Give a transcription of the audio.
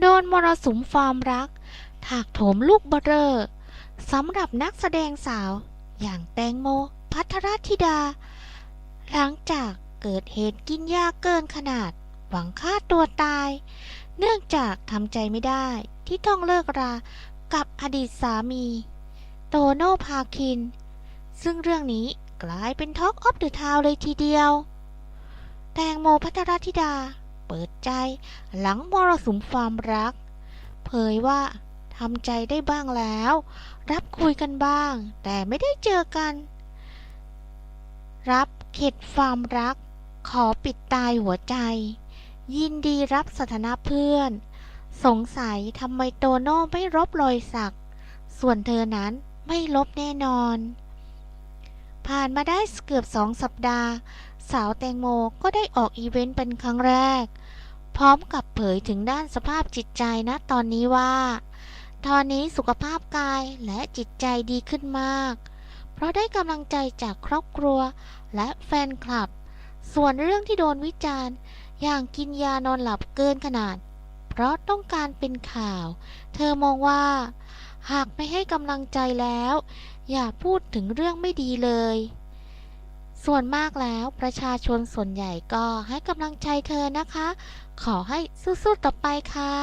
โดนมรสุมความรัก ถากโถมลูกเบอเรอสำหรับนักแสดงสาว อย่างแตงโมพัทรธิดา หลังจากเกิดเหตุกินยาเกินขนาด หวังฆ่าตัวตาย เนื่องจากทำใจไม่ได้ที่ต้องเลิกรากับอดีตสามี โตโน่พาคิน ซึ่งเรื่องนี้กลายเป็นท็อกออฟเดอะทาวเลยทีเดียว แตงโมพัทรธิดา เปิดใจ หลังมรสุมความรัก เผยว่าทำใจได้บ้างแล้ว รับคุยกันบ้าง แต่ไม่ได้เจอกัน รับเข็ดความรัก ขอปิดตายหัวใจ ยินดีรับสถานะเพื่อน สงสัยทำไมโตโน่ไม่ลบรอยสัก ส่วนเธอนั้นไม่ลบแน่นอน ผ่านมาได้เกือบสองสัปดาห์ สาวแตงโมก็ได้ออกอีเวนต์เป็นครั้งแรก พร้อมกับเผยถึงด้านสภาพจิตใจนะตอนนี้ว่า ตอนนี้สุขภาพกายและจิตใจดีขึ้นมาก เพราะได้กำลังใจจากครอบครัวและแฟนคลับ ส่วนเรื่องที่โดนวิจารณ์ อย่างกินยานอนหลับเกินขนาด เพราะต้องการเป็นข่าว เธอมองว่า หากไม่ให้กำลังใจแล้ว อย่าพูดถึงเรื่องไม่ดีเลย ส่วนมากแล้วประชาชนส่วนใหญ่ก็ให้กำลังใจเธอนะคะ ขอให้สู้ๆต่อไปค่ะ